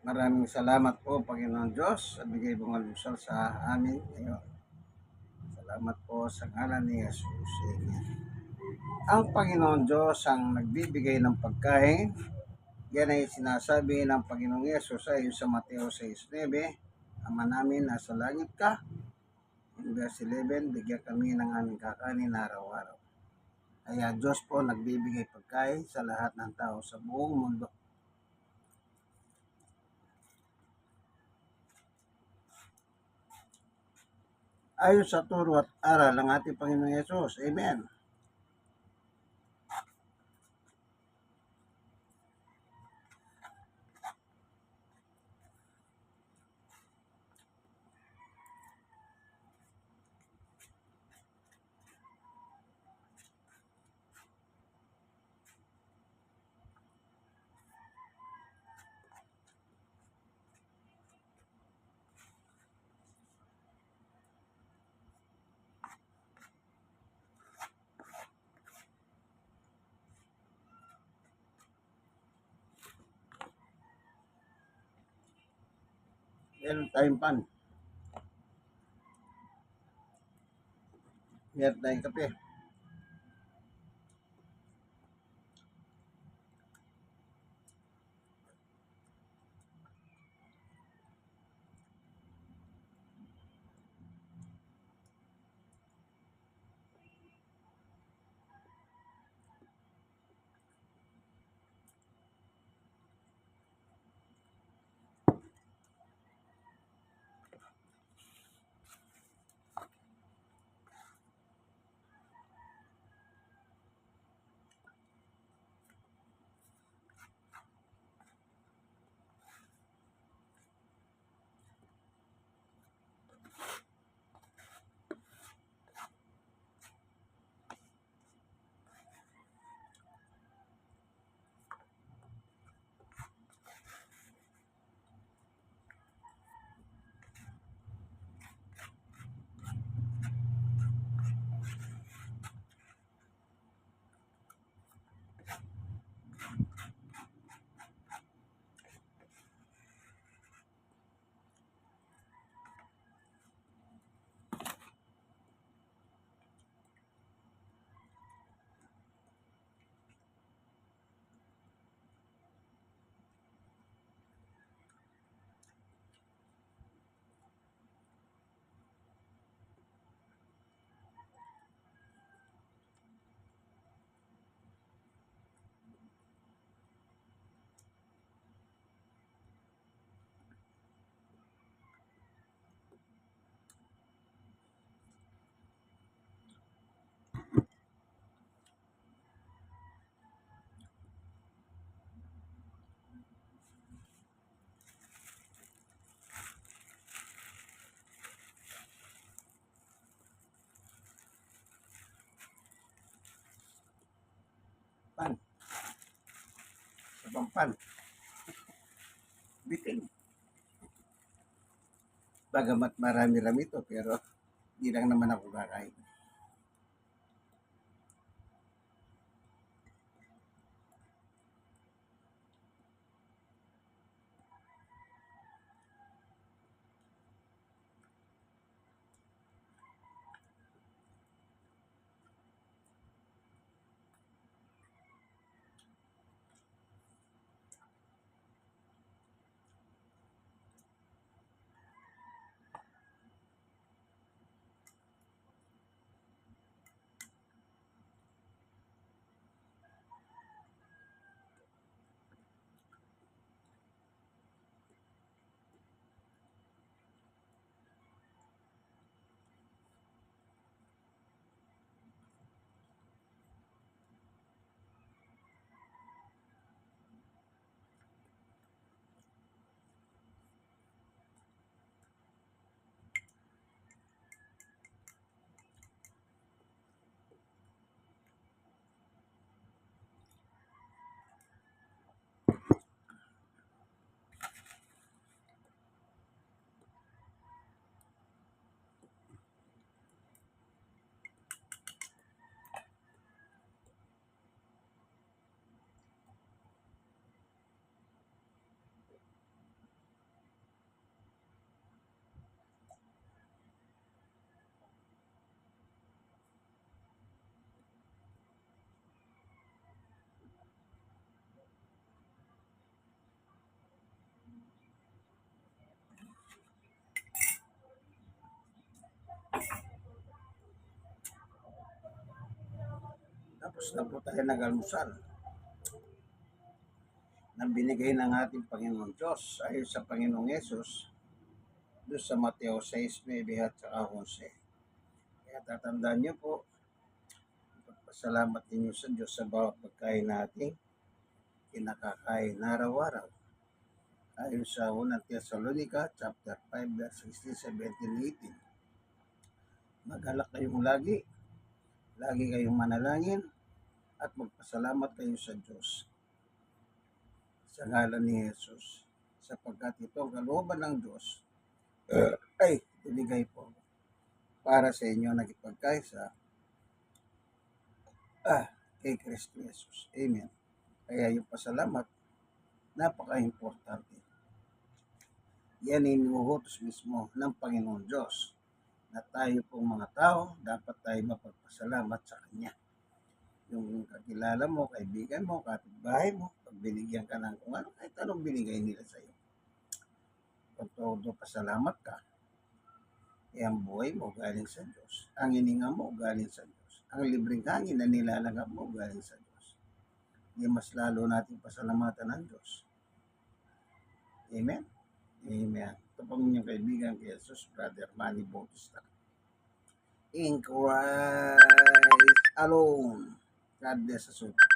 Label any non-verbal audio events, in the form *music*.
Maraming salamat po, Panginoon Diyos, sa bigay mong alusal sa amin ngayon. Salamat po sa ngalan ni Jesus. Amen. Ang Panginoon Diyos ang nagbibigay ng pagkain. Yan ay sinasabi ng Panginoong Yesus ayon sa Mateo 6.9. Ama namin, nasa langit ka. In verse 11, bigyan kami ng aming kakanin araw-araw. Kaya Diyos po nagbibigay pagkain sa lahat ng tao sa buong mundo. Ayon sa turo at aral ng ating Panginoong Yesus. Amen. Meron tayong pan. Meron tayong kape. Sabang pan. Bitin. Bagamat marami-rami ito, pero hindi lang naman ako kakain. Tapos na po tayo nag-almusal na binigay ng ating Panginoon Diyos ayon sa Panginoong Yesus doon sa Mateo 6, 9 at saka 11. Kaya tatandaan niyo po, pagpasalamat ninyo sa Diyos sa bawat pagkain natin kinakakain na araw-araw. Ayon sa 1 Thessalonica chapter 5 verse 16, 17, 18. Magalak kayong lagi, lagi kayong manalangin, at magpasalamat kayo sa Diyos sa ngalan ni Jesus sapagkat ito ang kalooban ng Diyos *clears throat* ay ibigay po para sa inyo nagipagkaisa ah, kay Kristo Jesus. Amen. Kaya yung pasalamat, napaka-importante. Yan ay inuutos mismo ng Panginoon Diyos na tayo pong mga tao, dapat tayo mapagpasalamat sa Kanya. Yung kakilala mo, kaibigan mo, kapitbahay mo, pag binigyan ka ng kung ano, kahit anong binigay nila sa iyo. Kung todo pasalamat ka, eh ang buhay mo galing sa Diyos. Ang hininga mo galing sa Diyos. Ang libreng hangin na nilalagap mo galing sa Diyos. Di mas lalo natin pasalamatan ng Diyos. Amen? Amen. Ito po ang inyong kaibigan kay Jesus, Brother Manny Bautista. In Christ alone. God bless us all.